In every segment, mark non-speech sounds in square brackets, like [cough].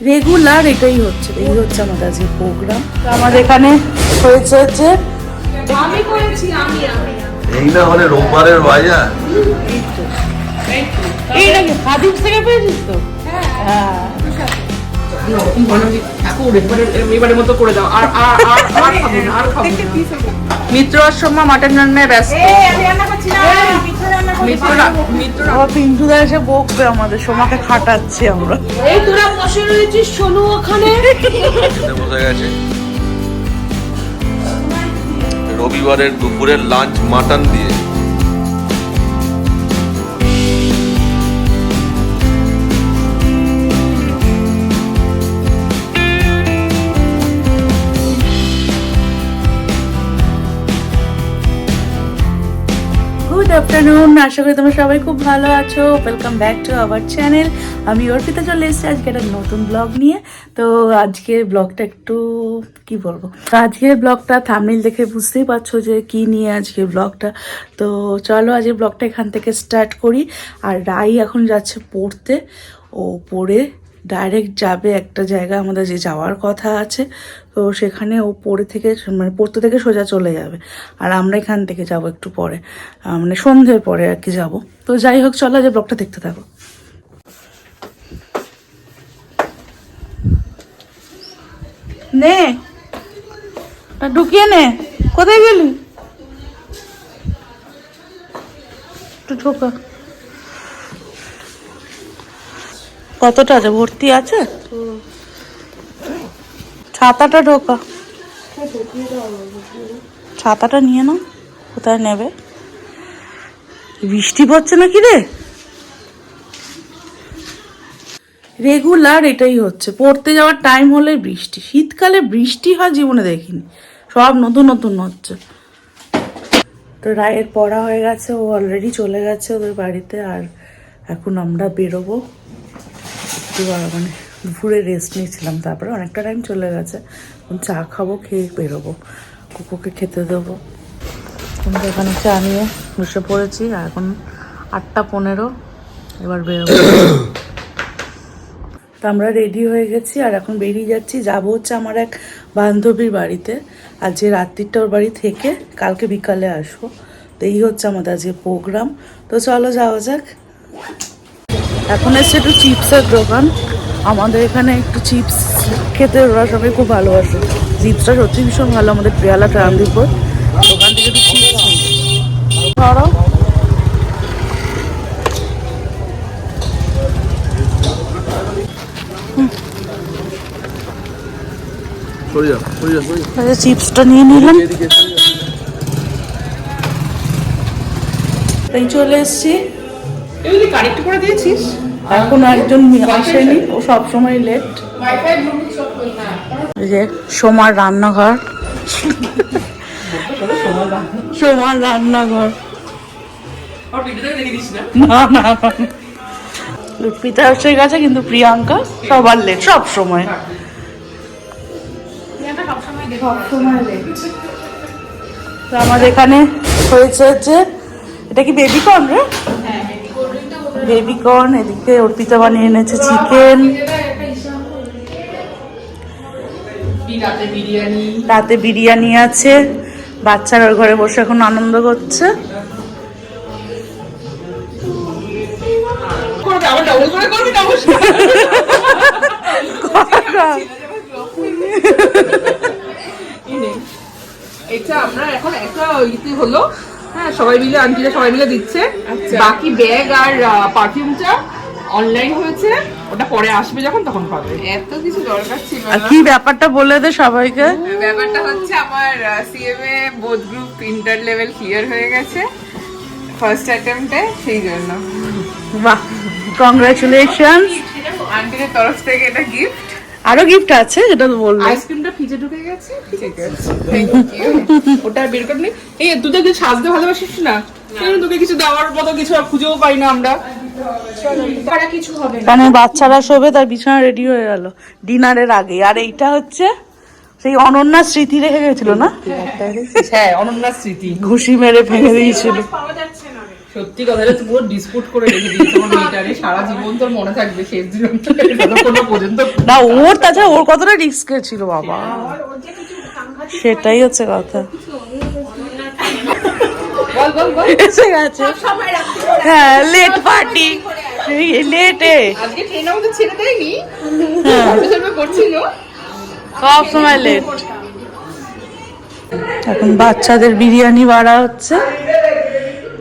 Regular এটাই হচ্ছে এই হচ্ছে আমাদের আজকে প্রোগ্রাম আমাদের এখানে হয়েছে হচ্ছে আমি করেছি আমি আমি। এই না হলে রোববারের বাজার। এই নাকি হাদিস থেকে পেয়েছিস তো? হ্যাঁ। ঠাকুর এবারে এবারের মতো করে দাও আর আর আর আর খাব না আর খাব না। মিত্র আশ্রমা মাটন রান্নায় ব্যস্ত। পিন্টুদা এসে বকবে আমাদের সোমাকে খাটাচ্ছি আমরা। এই তোরা বসে রয়েছিস সোনু ওখানে। বসে গেছে। রবিবারের দুপুরের লাঞ্চ মাটন দিয়ে। আফটারনুন আশা করি তোমরা সবাই খুব ভালো আছো। Welcome back to our channel আমি অর্পিতা চলে এসেছি আজকে একটা নতুন ব্লগ নিয়ে। তো আজকের ব্লগটা একটু, কি বলব? আজকের ব্লগটা থামনিল দেখে বুঝতেই পারছ যে কি নিয়ে আজকের ব্লগটা তো চলো আজকের ব্লগটা এখান থেকে স্টার্ট করি। আর রাই এখন যাচ্ছে পড়তে। ও পড়ে ডাইরেক্ট যাবে একটা জায়গা আমাদের যে যাওয়ার কথা আছে। তো সেখানে ও পড়ে থেকে মানে পড়তে থেকে সোজা চলে যাবে। আর আমরা এখান থেকে যাব একটু পরে। মানে সন্ধ্যের পরে আর কি যাব। তো যাই হোক, চলো যে ব্লগটা দেখতে থাকো। নে। ঢুকিয়ে নে। কোথায় গেলি? একটু কতটা আছে? ভর্তি আছে? ছাতাটা ঢোকা। ছাতাটা নিয়ে নাও, কোথায় নেবে? বৃষ্টি পড়ছে নাকি রে? রেগুলার এটাই হচ্ছে, পড়তে যাওয়ার টাইম হলে বৃষ্টি। শীতকালে বৃষ্টি হয়, জীবনে দেখিনি। সব নতুন নতুন হচ্ছে। তো রায়ের পড়া হয়ে গেছে, ও অলরেডি চলে গেছে ওদের বাড়িতে, আর এখন আমরা বেরোবো। মানে দুপুরে রেস্ট নিয়েছিলাম, তারপরে অনেকটা টাইম চলে গেছে। চা খাব, খেয়ে বেরোবো, কুকুকে খেতে দেবো। কিন্তু এখানে চা নিয়ে বসে পড়েছি, আর এখন আটটা পনেরো, এবার বেরোবো। তো আমরা রেডি হয়ে গেছি, আর এখন বেরিয়ে যাচ্ছি। যাব হচ্ছে আমার এক বান্ধবীর বাড়িতে। যে রাত্রিটা ওর বাড়ি থেকে কালকে বিকালে আসব। তো এই হচ্ছে আমাদের আজকে প্রোগ্রাম তো চলো যাওয়া যাক। এখন এসছে একটু চিপসের দোকান। আমাদের এখানে একটু চিপস খেতে ওরা সবাই খুব ভালোবাসে। চিপসটা সত্যি ভীষণ ভালো আমাদের পেয়ালা ট্রামদিপুর দোকান থেকে একটু চিপস ধরো। তাহলে চিপসটা নিয়ে নিলাম। চলে এসছি। এগুলি করে দিয়েছিস? এখন একজন আসেনি, ও লেট সব না এই যে সোমার রান্নাঘর। সোমার রান্নাঘর। না না লুৎপিতা গেছে, কিন্তু প্রিয়াঙ্কা সবার লেট সব সময় সময় লেট আমাদের এখানে হয়েছে হচ্ছে এটা কি বেবি কর্ন রে? বেবি কর্ন এদিকে অর্পিতা বানিয়ে এনেছে চিকেন রাতে বিরিয়ানি। আছে। বাচ্চারা ঘরে বসে এখন আনন্দ করছে। [laughs] এটা আমরা এখন একটা ইতে হলো হ্যাঁ সবাই মিলে আন্টিরা সবাই মিলে দিচ্ছে। বাকি ব্যাগ আর পারফিউমটা অনলাইন হয়েছে। ওটা পরে আসবে যখন তখন পাবে। এত কিছু দরকার ছিল আর কি ব্যাপারটা বলে দে সবাইকে? ব্যাপারটা হচ্ছে আমার সিএমএ বোধ গ্রুপ ইন্টার লেভেল ক্লিয়ার হয়ে গেছে। ফার্স্ট অ্যাটেম্পটে সেই জন্য। বাহ কংগ্রাচুলেশন আন্টিদের তরফ থেকে এটা গিফট আরও গিফট আছে যেটা তো বললে। আইসক্রিমটা ফ্রিজে ঢুকে গেছে ঠিক আছে থ্যাংক ইউ ওটা বের করে নি। এই তুই তো সাজতে ভালোবাসিস না তোকে কিছু দেওয়ার মতো কিছু আর খুঁজেও পাই না আমরা। তারা কিছু হবে না। এখানে বাচ্চারা শোবে তার বিছানা রেডি হয়ে গেল। ডিনারের আগে। আর এইটা হচ্ছে সেই অনন্যা স্মৃতি রেখে গেছিল না? হ্যাঁ অনন্যা স্মৃতি। ঘুষি মেরে ফেলে দিয়েছিল। পাওয়া যাচ্ছে না। সত্যি পুরো ডিসপুট করে রেখে দিয়েছে আমার মেয়েটারে। সারা জীবন তোর মনে থাকবে শেষ জীবন পর্যন্ত। না ওর তাছাড়া ওর কতটা রিস্কে ছিল বাবা? সেটাই হচ্ছে কথা। বল বল বল। এসে গেছে। হ্যাঁ লেট পার্টি লেটে আজকে ট্রেন আমাদের ছেড়ে দেয়নি। হ্যাঁ। সার্ভে সার্ভে করছিল। সব সময় লেট এখন বাচ্চাদের বিরিয়ানি বাড়া হচ্ছে।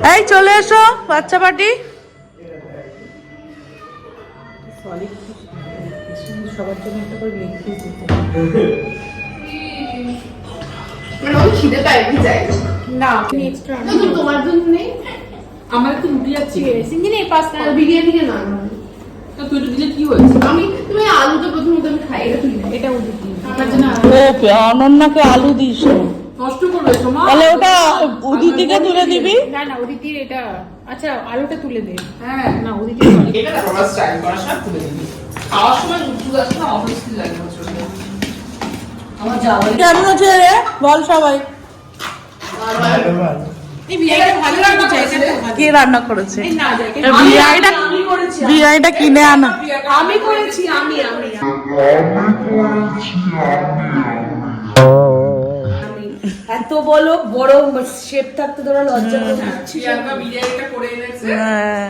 এই চলে এসো বাচ্চা পার্টি। মানে খিদে চাই আমার রুটি বিরিয়ানি তো তুই দিলে কি হয়েছে? আমি তুমি আলুটা প্রথমে তুমি খাই। এটা ও অনন্যাকে আলু দিস? নষ্ট করবে সোমা। তাহলে ওটা উদিতিকে তুলে দিবি? না না ওদিকে এটা আচ্ছা আলুটা তুলে দে। হ্যাঁ। না ওদিকে এটা স্টাইল করা সব তুলে দিবি। খাওয়ার সময় আসে না অবশ্যই লাগে প্রচণ্ড কেমন আছে রে? বল সবাই। লাগবে কে রান্না করেছে? না দেখ এ বিরিয়ানিটা কিনে আনা। আমি করেছি আমি আমি। এত বলো বড় শেপ থাকতে তোরা লজ্জা করে প্রিয়াঙ্কা বিরিয়ানিটা করে এনেছে। হ্যাঁ,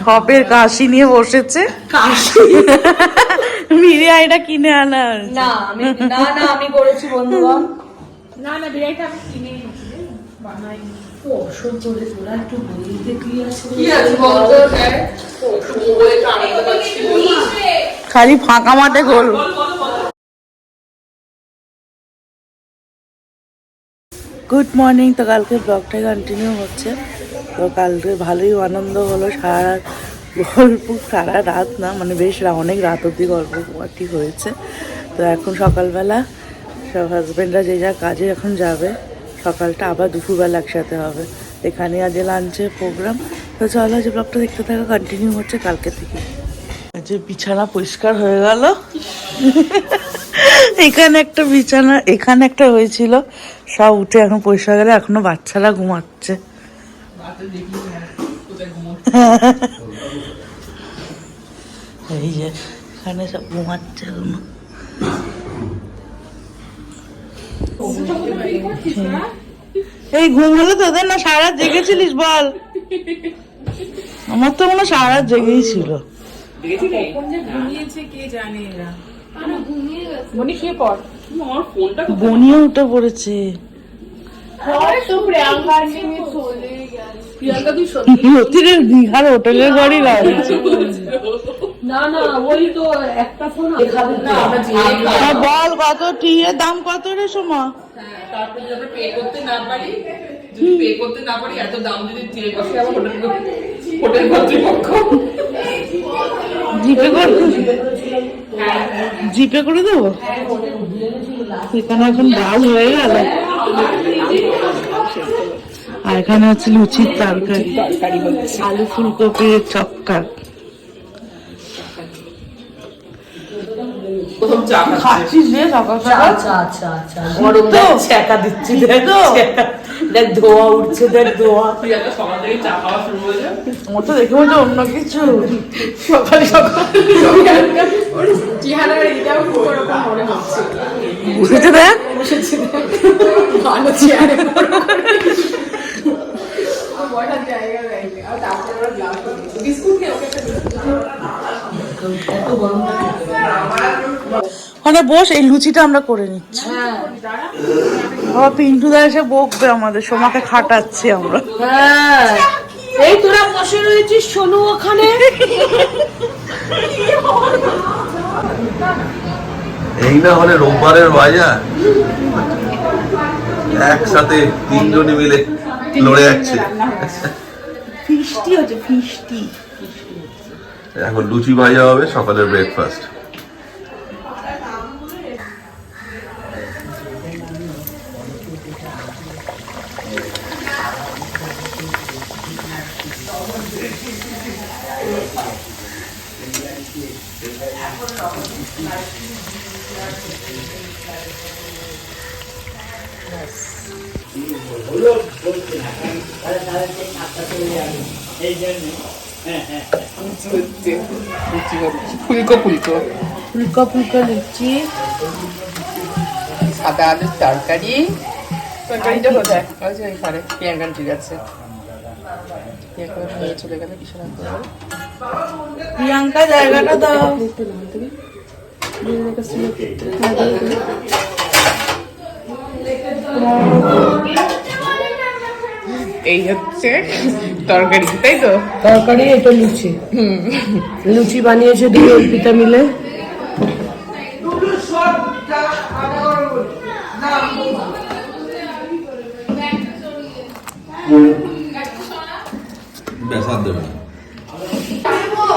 ঢপের কাশি নিয়ে বসেছে। কাশি? বিরিয়ানিটা কিনে আনা না আমি না না আমি করেছি বন্ধুগণ না না বিরিয়ানিটা আমি কিনে এনেছি। অসহ্য রে তোরা একটু বলিতে কি আছে? কি আছে বলতো হ্যাঁ। ও বলে তো আনন্দ পাচ্ছি। খালি ফাঁকা মাঠে গোল। গুড মর্নিং তো কালকে ব্লগটাই কন্টিনিউ হচ্ছে। তো কালকে ভালোই আনন্দ হলো সারা গল্প সারা রাত না মানে বেশ অনেক রাত অব্দি গল্প পার্টি হয়েছে। তো এখন সকালবেলা সব হাজব্যান্ডরা যে যা কাজে এখন যাবে সকালটা আবার দুপুরবেলা একসাথে হবে। এখানে আজ লাঞ্চের প্রোগ্রাম তো চলো যে ব্লগটা দেখতে থাকো কন্টিনিউ হচ্ছে কালকে থেকে যে বিছানা পরিষ্কার হয়ে গেল। [laughs] এখানে একটা বিছানা এখানে একটা হয়েছিল। সব উঠে এখন পরিষ্কার গেলে এখনও বাচ্চারা ঘুমাচ্ছে। এই যে এখানে সব ঘুমাচ্ছে এখনও। এই ঘুম হলো তোদের না সারা জেগেছিলিস বল? আমার তো মনে হয় সারা রাত জেগেই ছিল। কোন যে ঘুমিয়েছে কে জানে এরা। মনি শুয়ে পড়। আমার ফোনটা বনিও উঠে পড়েছে। প্রিয়াঙ্কা তুই সত্যি [laughs] নতিরে দীঘার হোটেলের গাড়ি [laughs] না? না ওই তো একটা ফোন না আমরা যে আর বল কত টি এর দাম কত রে সময় হ্যাঁ, তারপরে যদি পে করতে না পারি যদি পে করতে না পারি এত দাম যদি হোটেল কর্তৃপক্ষ জিপে করে জিপে করে দেবো? এখানে এখন ডাল হয়ে গেল। আর এখানে হচ্ছে লুচির তরকারি। আলু ফুলকপির চক্কা। খাচ্ছিস। রে সকাল সকাল আচ্ছা আচ্ছা আচ্ছা গরম তো? ছ্যাঁকা দিচ্ছি দেখ তো? দেখ ধোয়া উঠছে দেখ ধোয়া। প্রিয়াঙ্কা সকাল থেকে চা খাওয়া শুরু হয়ে যায় আমার তো দেখে মনে অন্য কিছু। সকাল সকাল। এটাও ওরকম মনে হচ্ছে। বুঝেছে দেখ। ভালো দেয়নি আর তারপরে ওরা বিস্কুট খেয়ে ওকে মানে বস এই লুচিটা আমরা করে নিচ্ছি। বাবা পিন্টু দা এসে বকবে আমাদের সোমাকে খাটাচ্ছি আমরা। হ্যাঁ। এই তোরা বসে রয়েছিস সোনু ওখানে? এই না হলে রোববারের বাজার। একসাথে তিনজনে মিলে লড়ে যাচ্ছে। ফিস্টি হচ্ছে ফিস্টি। এখন লুচি ভাজা হবে সকালের ব্রেকফাস্ট ফুলকো ফুলকো। ফুলকা ফুলকা লুচি। সাদা আলুর তরকারি। তরকারিটা কোথায়? ওই যে এখানে প্রিয়াঙ্কান ঠিক আছে। প্রিয়াঙ্কা নিয়ে চলে গেলে আনতে প্রিয়াঙ্কা জায়গাটা দাও। এই হচ্ছে তরকারি তাই তো? তরকারি এটা লুচি। লুচি বানিয়েছে দুই অর্পিতা মিলে।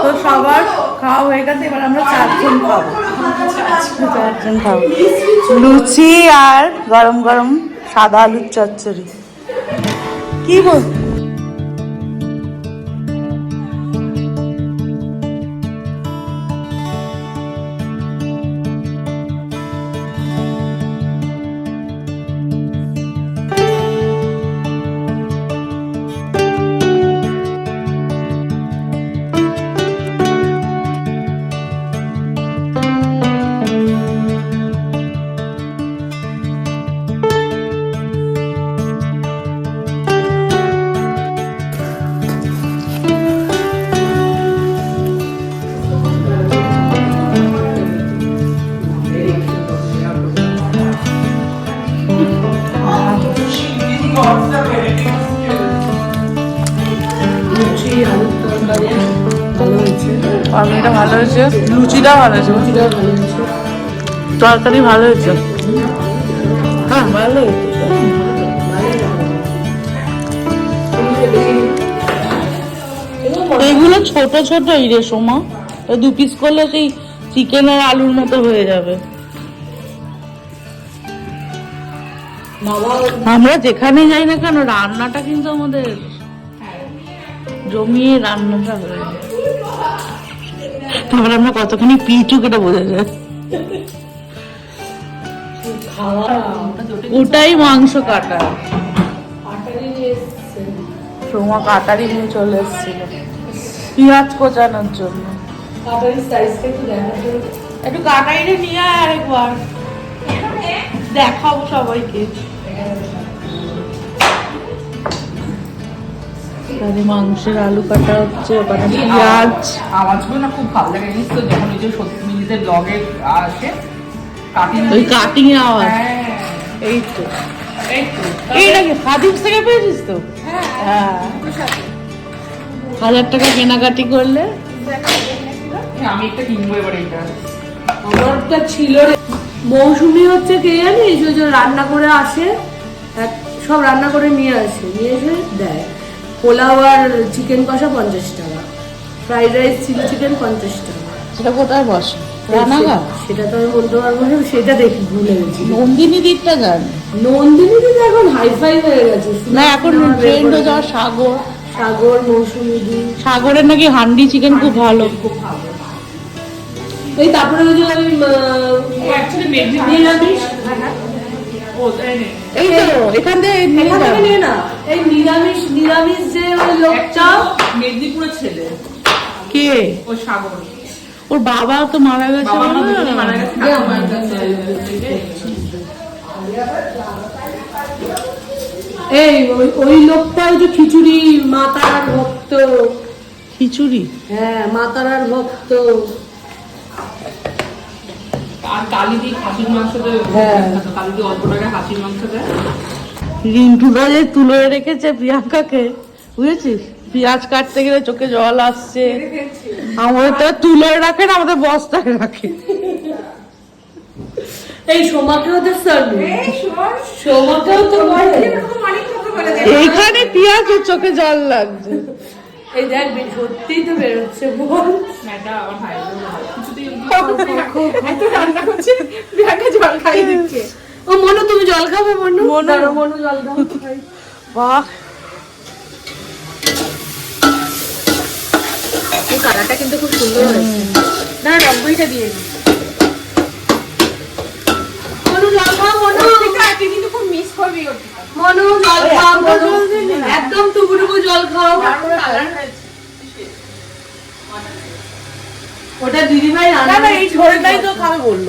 তো সবার খাওয়া হয়ে গেছে এবার আমরা চারজন খাব। চারজন খাব। লুচি আর গরম গরম সাদা আলুর চচ্চড়ি। কি বল লুচিটা ভালো তরকারি ভালো হয়েছে। হ্যাঁ ভালো ছোট ছোট এই রে সোমা। দু পিস করলে সেই চিকেন আর আলুর মতো হয়ে যাবে। আমরা যেখানে যাই না কেন, রান্নাটা কিন্তু আমাদের জমিয়ে রান্নাটা হয়ে যায়। তারপরে আমরা কতখানি পিঠু কেটে বোঝা যায়। ওটাই মাংস কাটা। সোমা কাটারি নিয়ে চলে এসেছিল। পেঁয়াজ কোচানোর জন্য। একটু একটু নিয়ে আয় আরেকবার দেখাবো সবাইকে। এখানে মাংসের আলু কাটা হচ্ছে ওখানে পেঁয়াজ। আওয়াজগুলো না খুব ভালো লাগে জানিস তো যখন ওই যে সত্যি মিলিতে ব্লগে আসে কাটি ওই কাটিং এর আওয়াজ। হ্যাঁ। এই তো। এই তো এই নাকি হাদিস থেকে পেয়েছিস তো? হ্যাঁ। হাজার টাকা কেনাকাটি করলে? আমি একটা কিনবো এবার এইটা আমারটা ছিল মৌসুমি হচ্ছে কে জানিস ওই যে রান্না করে আসে সব রান্না করে নিয়ে আসে নিয়ে এসে দেয়। পোলাও আর চিকেন কষা পঞ্চাশ টাকা। ফ্রাইড রাইস চিলি চিকেন পঞ্চাশ টাকা। সেটা কোথায় বসে? রানাঘাট? সেটা তো আমি বলতে পারব না সেটা দেখি ভুলে গেছি। নন্দিনী দিকটা জান। নন্দিনী দিদি এখন হাইফাই হয়ে গেছে না এখন ট্রেন্ড হয়ে যাওয়া সাগর। সাগর মৌসুমি দি সাগরের নাকি হান্ডি চিকেন খুব ভালো। খুব এই তারপরে ওই যে ওই অ্যাকচুয়ালি মেঘ এই তো এখান থেকে নিয়ে এখান যাও। থেকে নিয়ে না এই নিরামিষ নিরামিষ যে ওই লোকটা মেদিনীপুরের ছেলে। কে? ও সাগর। ওর বাবা তো মারা গেছে মারা এই ওই- ওই লোকটা ওই যে খিচুড়ি মাতার ভক্ত। খিচুড়ি? হ্যাঁ মাতারার ভক্ত। আর কালি খাসির মাংস দেয় হ্যাঁ। অল্প টাকা খাসির মাংস দেয়। রিন্টুদা যে তুলে রেখেছে প্রিয়াঙ্কাকে বুঝেছিস? পেঁয়াজ কাটতে গেলে চোখে জল আসছে। আমাদের তো তুলে রাখে না আমাদের বস্তায় রাখে। এই সোমাকেও তো সার্ভে সোমাকেও তো এইখানে পেঁয়াজ ওর চোখে জল লাগছে। এই দেখ সত্যিই তো বেরোচ্ছে বল এটা আমার ভাই এত রান্না করছে বিহাকে জল খাইয়ে দিচ্ছে ও মনু তুমি জল খাবে মনু মনু। মনু জল দাও বাহ এই কালারটা কিন্তু খুব সুন্দর হয়েছে না রঙ্গইটা দিয়ে দিই মনু জল খাও মনু তুই কিন্তু খুব মিস করবি মনু জল খাও মনু একদম টুকুটুকু জল খাও ওটা দিদিভাই রান্না না এই ঝোলটাই তো খাবে বলল।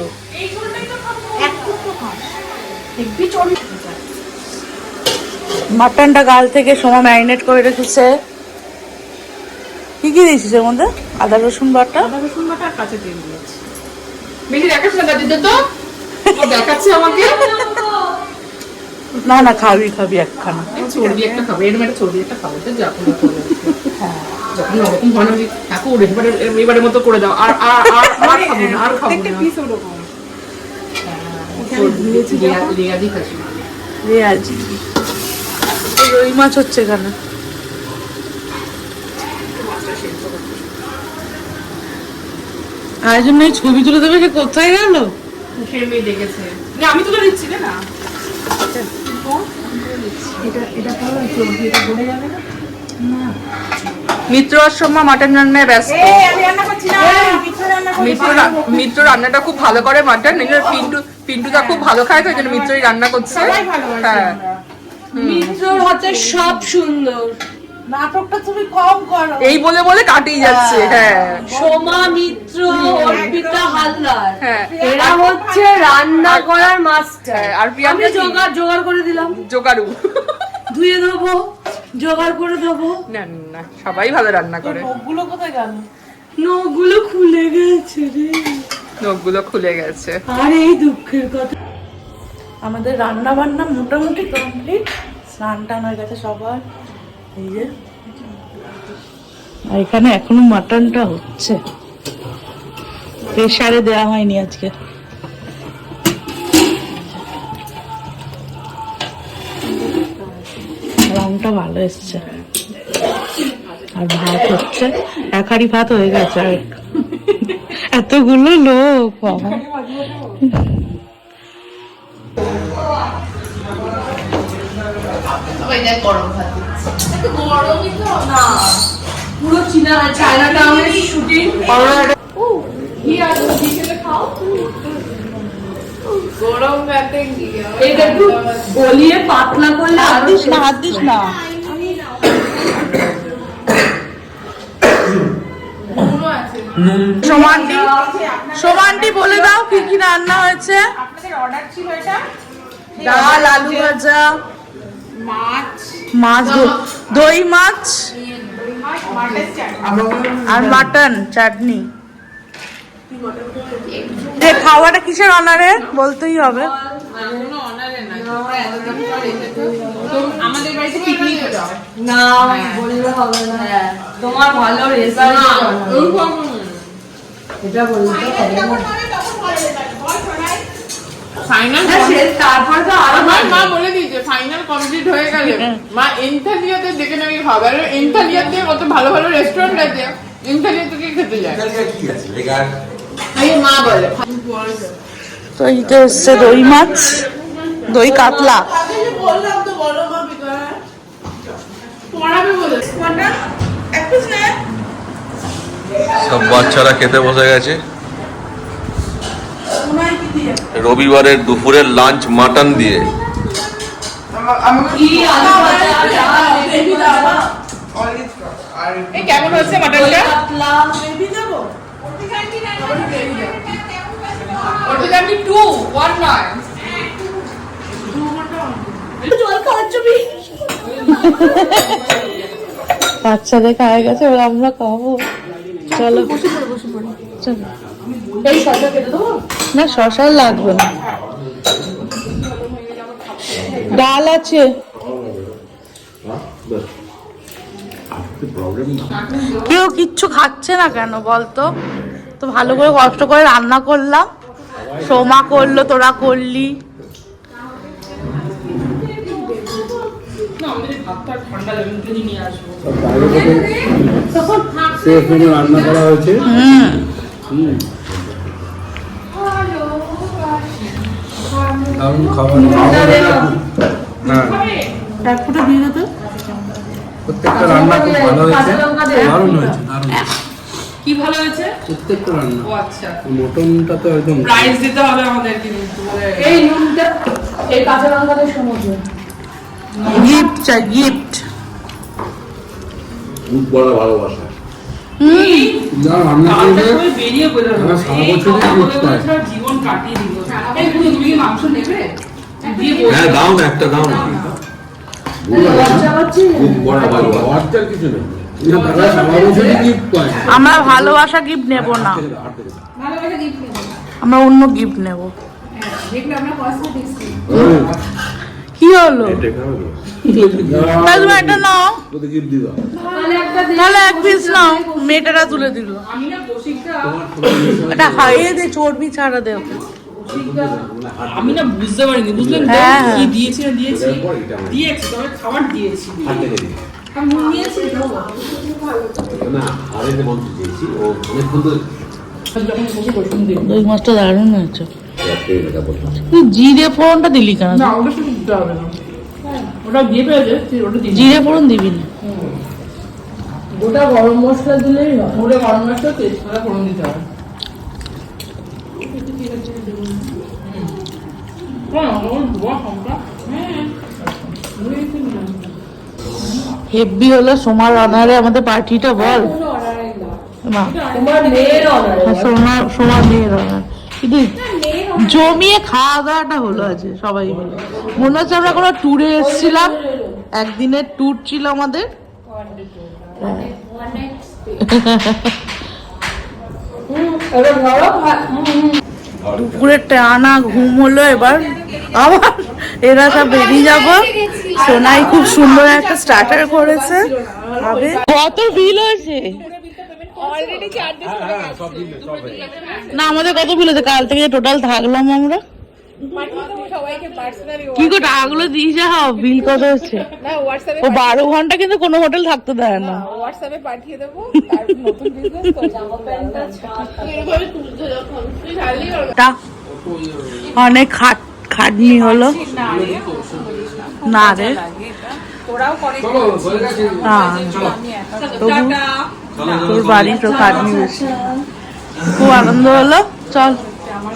মাটনটা গাল থেকে সময় ম্যারিনেট করে রেখেছে। কি কি দিয়েছিস এর মধ্যে? আদা রসুন বাটা? রসুন বাটা আর কাঁচা তেল দিয়েছি। বেশি দেখাচ্ছে না দাদিদের তো। দেখাচ্ছে আমাকে। না না খাবি খাবি একখানা। চর্বি একটা খাব এরকম একটা চর্বি একটা খাব তো যা করে যখন ওরকম হয় না এবারে মতো করে দাও আর আর আর খাব না? আর খাব না মাছ হচ্ছে আর জন্য এই ছবি তুলে দেবে সে কোথায় গেল দেখেছে না, আমি তুলে দিচ্ছি না মিত্র আর সোমা মাটন রান্নায় ব্যস্ত আমি রান্না করছি না। মিঠু রান্না মিত্র রা- মিত্র রান্নাটা খুব ভালো করে মাটন এই পিন্টু পিন্টুদা খুব ভালো খায় তো এই জন্য মিত্রই রান্না করছে। হ্যাঁ। মিত্রর হাতে সব সুন্দর। নাটকটা তুমি কম করো। এই বলে বলে কাটিয়ে যাচ্ছে হ্যাঁ। সোমা মিত্র অর্পিতা হালদার। হ্যাঁ। এরা হচ্ছে রান্না করার মাস্টার। হ্যাঁ, আর জোগাড় জোগাড় করে দিলাম। জোগাড়ু। ধুয়ে দেবো জোগাড় করে দেবো না না সবাই ভালো রান্না করে। ওগুলো কোথায় গেল? নখগুলো খুলে গেছে রে। নখগুলো খুলে গেছে। আর এই দুঃখের কথা। আমাদের রান্না বান্না মোটামুটি কমপ্লিট। স্নান টান হয়ে গেছে সবার। এই যে। আর এখানে এখনও মাটনটা হচ্ছে। প্রেসারে দেওয়া হয়নি আজকে। রংটা ভালো এসছে। আর ভাত হচ্ছে। এক হাঁড়ি ভাত হয়ে গেছে আর এতগুলো লোক বাবা। পুরো চীনা চায়না টাউনের শুটিং এটা একটু গলিয়ে পাতলা করলে হাত দিস না হাত দিস না। সোমান্টি সোমান্টি বলে দাও কি কি রান্না হয়েছে। আপনাদের অর্ডার ছিল এটা? ডাল আলু ভাজা। মাছ। মাছ দই। মাছ। আর মাটন চাটনি। যে খাওয়াটা কিসের অনারে? বলতেই হবে। কোনো অনারে না তোমরা এতদিন পর এসেছ তো আমাদের বাড়িতে পিকনিক যাও না বললে হবে না। তোমার ভালো রেজাল্ট এটা বললে তো হবে না। ফাইনাল তারপর তো আরও মা বলে দিয়েছে ফাইনাল কমপ্লিট হয়ে গেলে। মা দেখে নেবে খাবে আর এনথালিয়াতে কত ভালো ভালো রেস্টুরেন্ট আছে। থেকে খেতে যায়? তো এইটা হচ্ছে দই মাছ দই কাতলা। সব বাচ্চারা খেতে বসে গেছে। রবিবারের দুপুরের লাঞ্চ মাটন দিয়ে। কেমন হচ্ছে মাটনটা বাচ্চাদের খাওয়া গেছে এবার আমরা খাব। চলো। চলো। না শশা লাগবে না। ডাল আছে। কেউ কিচ্ছু খাচ্ছে না কেন বলতো? তো ভালো করে কষ্ট করে রান্না করলাম। সোমা করল তোরা করলি। রান্না করা হয়েছে হুম দারুণ খাবার হ্যাঁ প্রত্যেকটা রান্না খুব ভালো হয়েছে। দারুণ হয়েছে দারুণ কি ভালো হয়েছে? প্রত্যেকটা রান্না। ও আচ্ছা। মটনটা তো একদম প্রাইস দিতে হবে আমাদের কিন্তু। এই নুনটা এই কাঁচা লঙ্কাটা সমুদ্র। গিফট চাই গিফট খুব বড় ভালোবাসা। যা রান্না করবে বেরিয়ে বেরোলো সারা সারা এই বছরই খাওয়া gift বলে পায়। বলে সব জীবন কাটিয়ে দিল তুমি তুমি মাংস নেবে? হ্যাঁ দাও না একটা দাও না। খুব বড় ভালোবাসা। কিছু নেই। আমরা ভালোবাসা গিফট নেব না। আমরা অন্য গিফট নেব। কি হলো? তাহলে নাও। তাহলে এক পিস নাও। মেয়েটারা তুলে দিল। আমি না এটা হাইয়ে দে চর্বি ছাড়া আমি না বুঝতে পারিনি। বুঝলেন হ্যাঁ, হ্যাঁ। কি দিয়েছি না দিয়েছি? দিয়েছি তবে খাবার দিয়েছি। দিই মাছটা দারুণ হয়েছে। জিরে ফোড়নটা দিলি কেন? না ওটা শুধু দিতে হবে না। ওটা দিয়ে পেয়েছে তুই ওটা দিবি। জিরে ফোড়ন দিবি না। গোটা গরম মশলা দিলেই ওটা গরম মশলা তেজপাতা ফোড়ন দিতে হবে। হ্যাঁ, ওর ধোয়া লঙ্কা। হ্যাঁ। হেভি হলো সোমার অনারে আমাদের পার্টিটা বল। না তোমার মেয়ের অর্ডার সোমা সোমার মেয়ের অনার। কিন্তু জমিয়ে খাওয়া দাওয়াটা হলো আছে সবাই মিলে। মনে হচ্ছে আমরা কোনো ট্যুরে এসেছিলাম। একদিনের ট্যুর ছিল আমাদের। এবার ধরো ভা- দুপুরে টানা ঘুম হলো এবার। আবার এরা সব বেরিয়ে যাব। সোনাই খুব সুন্দর একটা স্টার্টার করেছে। কত বিল হয়েছে? না আমাদের কত বিল হয়েছে? কাল থেকে টোটাল থাকলাম আমরা। কি গো টাকাগুলো দিয়ে যাও বিল কত হচ্ছে? ও বারো ঘণ্টা কিন্তু কোনো হোটেল থাকতে দেয় না। হোয়াটসঅ্যাপে পাঠিয়ে দেবো অনেক খাট খাটনি হলো। না রে। করে। তোর বাড়ি তো খাটনি বেশি। খুব আনন্দ হলো। চল।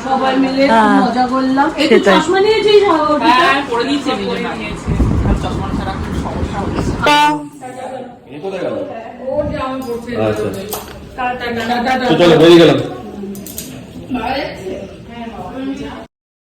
সবাই মিলে হ্যাঁ। মজা করলাম। একটু। চশমা নিয়েছিস হ্যাঁ, করে দিয়েছি আমি জন্য নিয়েছি। আর চশমা ছাড়া খুব সমস্যা হচ্ছে। তা? চলো বেরিয়ে গেলাম।